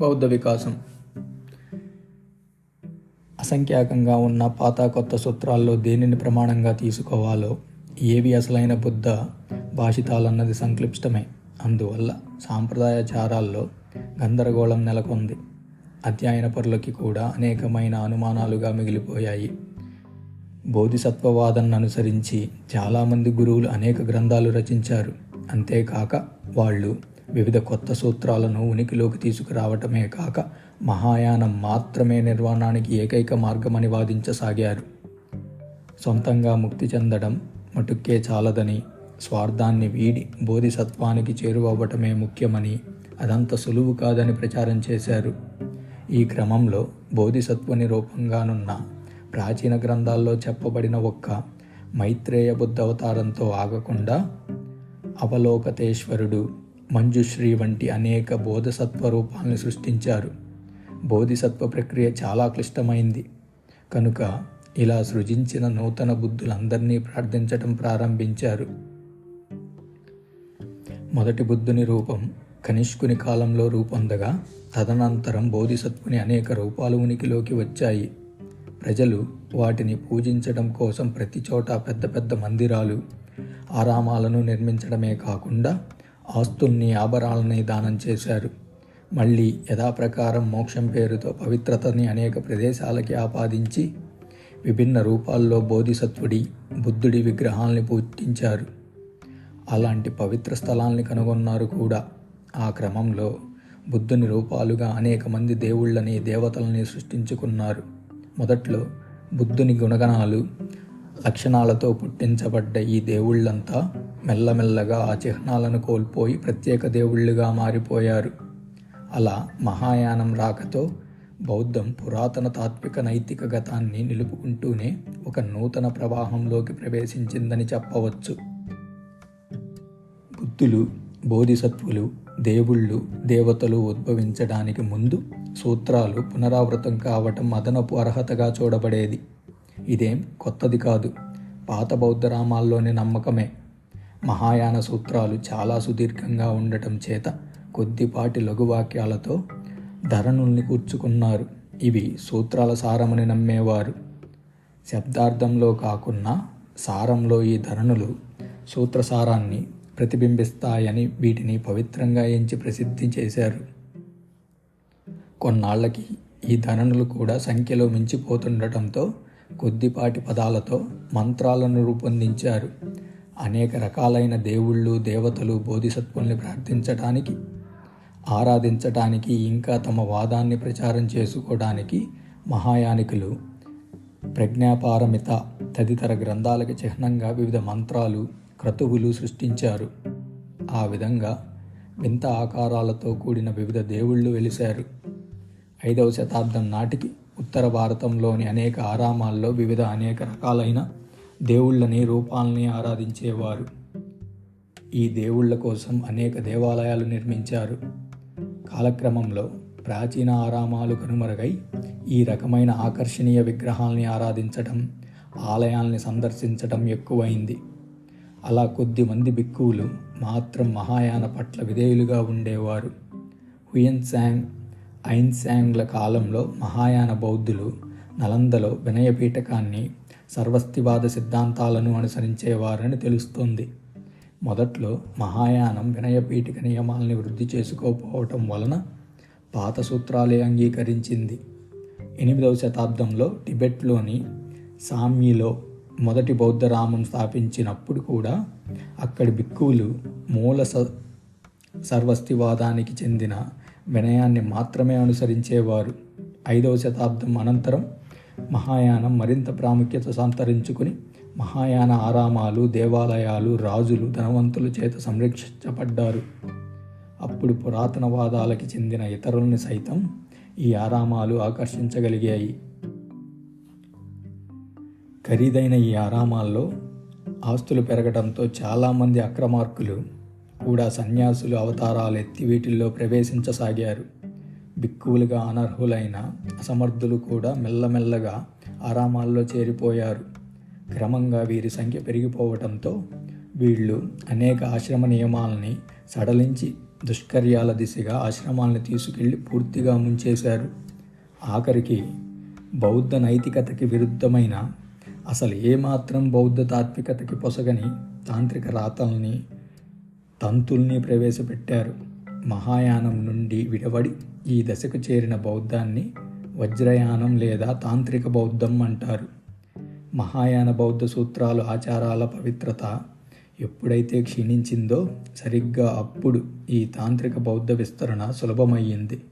బౌద్ధ వికాసం. అసంఖ్యాకంగా ఉన్న పాత కొత్త సూత్రాల్లో దేనిని ప్రమాణంగా తీసుకోవాలో ఏవి అసలైన బుద్ధ భాషితాలన్నది సంక్లిష్టమే. అందువల్ల సాంప్రదాయచారాల్లో గందరగోళం నెలకొంది. అధ్యయన పరులకి కూడా అనేకమైన అనుమానాలుగా మిగిలిపోయాయి. బోధిసత్వవాదం అనుసరించి చాలామంది గురువులు అనేక గ్రంథాలు రచించారు. అంతేకాక వాళ్ళు వివిధ కొత్త సూత్రాలను ఉనికిలోకి తీసుకురావటమే కాక మహాయానం మాత్రమే నిర్వాణానికి ఏకైక మార్గమని వాదించసాగారు. సొంతంగా ముక్తి చెందడం మటుక్కే చాలదని స్వార్థాన్ని వీడి బోధిసత్వానికి చేరువవ్వటమే ముఖ్యమని అదంత సులువు కాదని ప్రచారం చేశారు. ఈ క్రమంలో బోధిసత్వని రూపంగానున్న ప్రాచీన గ్రంథాల్లో చెప్పబడిన ఒక్క మైత్రేయ బుద్ధ అవతారంతో ఆగకుండా అవలోకతేశ్వరుడు మంజుశ్రీ వంటి అనేక బోధసత్వ రూపాలను సృష్టించారు. బోధిసత్వ ప్రక్రియ చాలా క్లిష్టమైంది. కనుక ఇలా సృజించిన నూతన బుద్ధులందరినీ ప్రార్థించటం ప్రారంభించారు. మొదటి బుద్ధుని రూపం కనిష్కుని కాలంలో రూపొందగా తదనంతరం బోధిసత్వుని అనేక రూపాలు ఉనికిలోకి వచ్చాయి. ప్రజలు వాటిని పూజించడం కోసం ప్రతి చోట పెద్ద పెద్ద మందిరాలు ఆరామాలను నిర్మించడమే కాకుండా ఆస్తుల్ని ఆభరణాలని దానం చేశారు. మళ్ళీ యథాప్రకారం మోక్షం పేరుతో పవిత్రతని అనేక ప్రదేశాలకి ఆపాదించి విభిన్న రూపాల్లో బోధిసత్వుడి బుద్ధుడి విగ్రహాల్ని పుట్టించారు అలాంటి పవిత్ర స్థలాల్ని కనుగొన్నారు కూడా. ఆ క్రమంలో బుద్ధుని రూపాలుగా అనేక మంది దేవుళ్ళని దేవతలని సృష్టించుకున్నారు. మొదట్లో బుద్ధుని గుణగణాలు లక్షణాలతో పుట్టించబడ్డ ఈ దేవుళ్ళంతా మెల్లమెల్లగా ఆ చిహ్నాలను కోల్పోయి ప్రత్యేక దేవుళ్ళుగా మారిపోయారు. అలా మహాయానం రాకతో బౌద్ధం పురాతన తాత్విక నైతిక గతాన్ని నిలుపుకుంటూనే ఒక నూతన ప్రవాహంలోకి ప్రవేశించిందని చెప్పవచ్చు. బుద్ధులు బోధిసత్వులు దేవుళ్ళు దేవతలు ఉద్భవించడానికి ముందు సూత్రాలు పునరావృతం కావటం అదనపు అర్హతగా చూడబడేది. ఇదేం కొత్తది కాదు. పాత బౌద్ధ రామాల్లోని నమ్మకమే. మహాయాన సూత్రాలు చాలా సుదీర్ఘంగా ఉండటం చేత కొద్దిపాటి లఘువాక్యాలతో ధరణుల్ని కూర్చుకున్నారు. ఇవి సూత్రాల సారమని నమ్మేవారు. శబ్దార్థంలో కాకుండా సారంలో ఈ ధరణులు సూత్రసారాన్ని ప్రతిబింబిస్తాయని వీటిని పవిత్రంగా ఎంచి ప్రసిద్ధి చేశారు. కొన్నాళ్ళకి ఈ ధననులు కూడా సంఖ్యలో మించిపోతుండటంతో కొద్దిపాటి పదాలతో మంత్రాలను రూపొందించారు. అనేక రకాలైన దేవుళ్ళు దేవతలు బోధిసత్వుల్ని ప్రార్థించటానికి ఆరాధించటానికి ఇంకా తమ వాదాన్ని ప్రచారం చేసుకోవడానికి మహాయానికులు ప్రజ్ఞాపారమిత తదితర గ్రంథాలకి చిహ్నంగా వివిధ మంత్రాలు క్రతువులు సృష్టించారు. ఆ విధంగా వింత ఆకారాలతో కూడిన వివిధ దేవుళ్ళు వెలిశారు. ఐదవ శతాబ్దం నాటికి ఉత్తర భారతంలోని అనేక ఆరామాల్లో వివిధ అనేక రకాలైన దేవుళ్ళని రూపాలని ఆరాధించేవారు. ఈ దేవుళ్ళ కోసం అనేక దేవాలయాలు నిర్మించారు. కాలక్రమంలో ప్రాచీన ఆరామాలు కనుమరుగై ఈ రకమైన ఆకర్షణీయ విగ్రహాల్ని ఆరాధించటం ఆలయాల్ని సందర్శించటం ఎక్కువైంది. అలా కొద్ది మంది బిక్కువులు మాత్రం మహాయాన పట్ల విధేయులుగా ఉండేవారు. హుయన్ శాంగ్ ఐన్ శాంగ్ల కాలంలో మహాయాన బౌద్ధులు నలందలో వినయపీఠకాన్ని సర్వస్తివాద సిద్ధాంతాలను అనుసరించేవారని తెలుస్తోంది. మొదట్లో మహాయానం వినయపీఠిక నియమాల్ని వృద్ధి చేసుకోకపోవటం వలన పాత సూత్రాలే అంగీకరించింది. ఎనిమిదవ శతాబ్దంలో టిబెట్లోని సామ్యిలో మొదటి బౌద్ధ రామం స్థాపించినప్పుడు కూడా అక్కడి బిక్కువులు మూల స సర్వస్తివాదానికి చెందిన వినయాన్ని మాత్రమే అనుసరించేవారు. ఐదవ శతాబ్దం అనంతరం మహాయానం మరింత ప్రాముఖ్యత సంతరించుకుని మహాయాన ఆరామాలు దేవాలయాలు రాజులు ధనవంతుల చేత సంరక్షించబడ్డారు. అప్పుడు పురాతనవాదాలకి చెందిన ఇతరుల్ని సైతం ఈ ఆరామాలు ఆకర్షించగలిగాయి. ఖరీదైన ఈ ఆరామాల్లో ఆస్తులు పెరగడంతో చాలామంది అక్రమార్కులు కూడా సన్యాసులు అవతారాలు ఎత్తి వీటిల్లో ప్రవేశించసాగారు. బిక్కువులుగా అనర్హులైన అసమర్థులు కూడా మెల్లమెల్లగా ఆరామాల్లో చేరిపోయారు. క్రమంగా వీరి సంఖ్య పెరిగిపోవటంతో వీళ్ళు అనేక ఆశ్రమ నియమాలని సడలించి దుష్కర్యాల దిశగా ఆశ్రమాలను తీసుకెళ్ళి పూర్తిగా ముంచేశారు. ఆఖరికి బౌద్ధ నైతికతకి విరుద్ధమైన అసలు ఏమాత్రం బౌద్ధ తాత్వికతకి పొసగని తాంత్రిక రాతల్ని తంతుల్ని ప్రవేశపెట్టారు. మహాయానం నుండి విడవడి ఈ దశకు చేరిన బౌద్ధాన్ని వజ్రయానం లేదా తాంత్రిక బౌద్ధం అంటారు. మహాయాన బౌద్ధ సూత్రాలు ఆచారాల పవిత్రత ఎప్పుడైతే క్షీణించిందో సరిగ్గా అప్పుడు ఈ తాంత్రిక బౌద్ధ విస్తరణ సులభమయ్యింది.